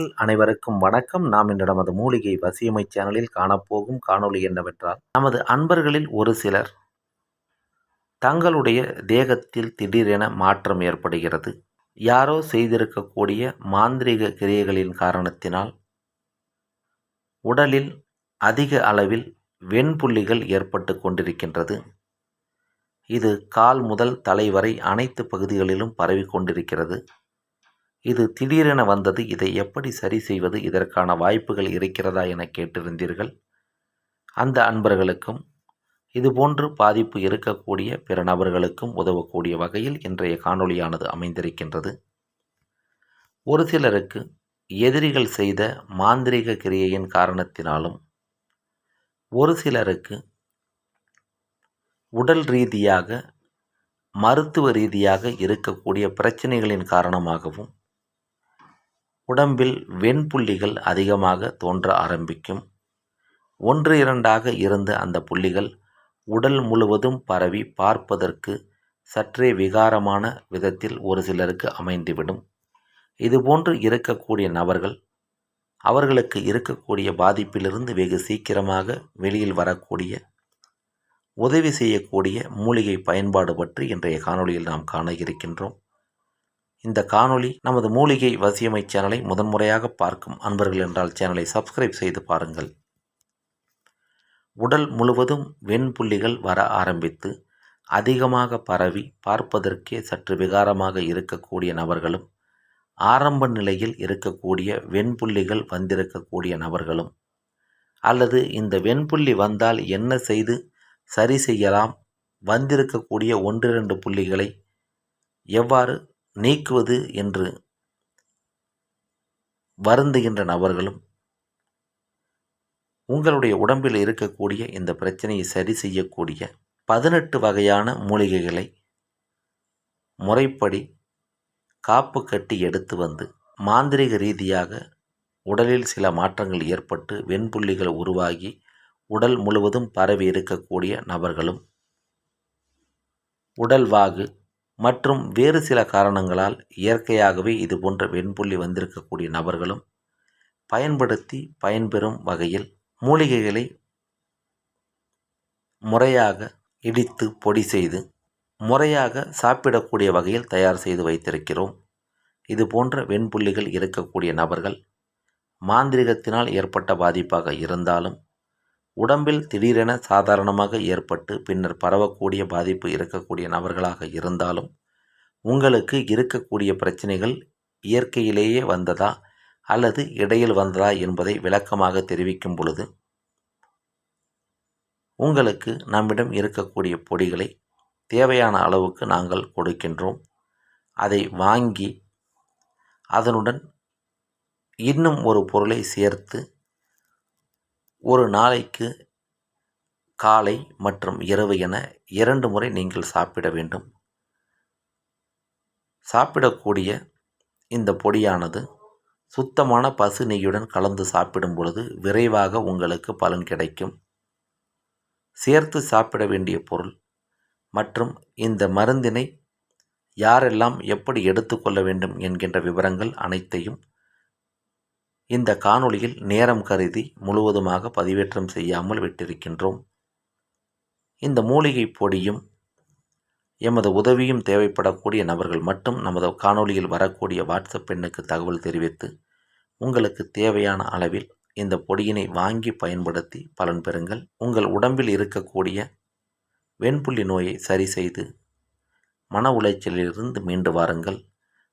நேயர்கள் அனைவருக்கும் வணக்கம். நாம் இன்று நமது மூலிகை வசியமை சேனலில் காணப்போகும் காணொளி என்னவென்றால் நமது அன்பர்களில் ஒரு சிலர் தங்களுடைய தேகத்தில் திடீரென மாற்றம் ஏற்படுகிறது. யாரோ செய்திருக்கக்கூடிய மாந்திரிக கிரியைகளின் காரணத்தினால் உடலில் அதிக அளவில் வெண்புள்ளிகள் ஏற்பட்டு கொண்டிருக்கின்றது. இது கால் முதல் தலை வரை அனைத்து பகுதிகளிலும் பரவி கொண்டிருக்கிறது. இது திடீரென வந்தது இதை எப்படி சரி செய்வது இதற்கான வாய்ப்புகள் இருக்கிறதா என கேட்டிருந்தீர்கள்? அந்த அன்பர்களுக்கும் இதுபோன்று பாதிப்பு இருக்கக்கூடிய பிற நபர்களுக்கும் உதவக்கூடிய வகையில் இன்றைய காணொளியானது அமைந்திருக்கின்றது. ஒரு சிலருக்கு எதிரிகள் செய்த மாந்திரிக கிரியையின் காரணத்தினாலும் ஒரு சிலருக்கு உடல் ரீதியாக மருத்துவ ரீதியாக இருக்கக்கூடிய பிரச்சனைகளின் காரணமாகவும் உடம்பில் வெண்புள்ளிகள் அதிகமாக தோன்ற ஆரம்பிக்கும். ஒன்று இரண்டாக இருந்த அந்த புள்ளிகள் உடல் முழுவதும் பரவி பார்ப்பதற்கு சற்றே விகாரமான விதத்தில் ஒரு சிலருக்கு அமைந்துவிடும். இதுபோன்று இருக்கக்கூடிய நபர்கள் அவர்களுக்கு இருக்கக்கூடிய பாதிப்பிலிருந்து வெகு சீக்கிரமாக வெளியில் வரக்கூடிய உதவி செய்யக்கூடிய மூலிகை பயன்பாடு பற்றி இன்றைய காணொளியில் நாம் காண இருக்கின்றோம். இந்த காணொளி நமது மூலிகை வசியமை சேனலை முதன்முறையாக பார்க்கும் அன்பர்கள் என்றால் சேனலை சப்ஸ்கிரைப் செய்து பாருங்கள். உடல் முழுவதும் வெண்புள்ளிகள் வர ஆரம்பித்து அதிகமாக பரவி பார்ப்பதற்கே சற்று விகாரமாக இருக்கக்கூடிய நபர்களும் ஆரம்ப நிலையில் இருக்கக்கூடிய வெண்புள்ளிகள் வந்திருக்கக்கூடிய நபர்களும் அல்லது இந்த வெண்புள்ளி வந்தால் என்ன செய்து சரி செய்யலாம் வந்திருக்கக்கூடிய ஒன்றிரண்டு புள்ளிகளை எவ்வாறு நீக்குவது என்று வருந்துகின்ற நபர்களும் உங்களுடைய உடம்பில் இருக்கக்கூடிய இந்த பிரச்சனையை சரி செய்யக்கூடிய பதினெட்டு வகையான மூலிகைகளை முறைப்படி காப்பு கட்டி எடுத்து வந்து மாந்திரிக ரீதியாக உடலில் சில மாற்றங்கள் ஏற்பட்டு வெண்புள்ளிகள் உருவாகி உடல் முழுவதும் பரவி இருக்கக்கூடிய நபர்களும் உடல்வாகு மற்றும் வேறு சில காரணங்களால் இயற்கையாகவே இது போன்ற வெண்புள்ளி வந்திருக்கக்கூடிய நபர்களும் பயன்படுத்தி பயன்பெறும் வகையில் மூலிகைகளை முறையாக இடித்து பொடி செய்து முறையாக சாப்பிடக்கூடிய வகையில் தயார் செய்து வைத்திருக்கிறோம். இது போன்ற வெண்புள்ளிகள் இருக்கக்கூடிய நபர்கள் மாந்திரிகத்தினால் ஏற்பட்ட பாதிப்பாக இருந்தாலும் உடம்பில் திடீரென சாதாரணமாக ஏற்பட்டு பின்னர் பரவக்கூடிய பாதிப்பு இருக்கக்கூடிய நபர்களாக இருந்தாலும் உங்களுக்கு இருக்கக்கூடிய பிரச்சனைகள் இயற்கையிலேயே வந்ததா அல்லது இடையில் வந்ததா என்பதை விளக்கமாக தெரிவிக்கும் பொழுது உங்களுக்கு நம்மிடம் இருக்கக்கூடிய பொடிகளை தேவையான அளவுக்கு நாங்கள் கொடுக்கின்றோம். அதை வாங்கி அதனுடன் இன்னும் ஒரு பொருளை சேர்த்து ஒரு நாளைக்கு காலை மற்றும் இரவு என இரண்டு முறை நீங்கள் சாப்பிட வேண்டும். சாப்பிடக்கூடிய இந்த பொடியானது சுத்தமான பசு நெய்யுடன் கலந்து சாப்பிடும் பொழுது விரைவாக உங்களுக்கு பலன் கிடைக்கும். சேர்த்து சாப்பிட வேண்டிய பொருள் மற்றும் இந்த மருந்தினை யாரெல்லாம் எப்படி எடுத்துக்கொள்ள வேண்டும் என்கின்ற விவரங்கள் அனைத்தையும் இந்த காணொளியில் நேரம் கருதி முழுவதுமாக பதிவேற்றம் செய்யாமல் விட்டிருக்கின்றோம். இந்த மூலிகை பொடியும் எமது உதவியும் தேவைப்படக்கூடிய நபர்கள் மட்டும் நமது காணொளியில் வரக்கூடிய வாட்ஸ்அப் எண்ணுக்கு தகவல் தெரிவித்து உங்களுக்கு தேவையான அளவில் இந்த பொடியினை வாங்கி பயன்படுத்தி பலன் பெறுங்கள். உங்கள் உடம்பில் இருக்கக்கூடிய வெண்புள்ளி நோயை சரி செய்து மன உளைச்சலிலிருந்து மீண்டு வாருங்கள்.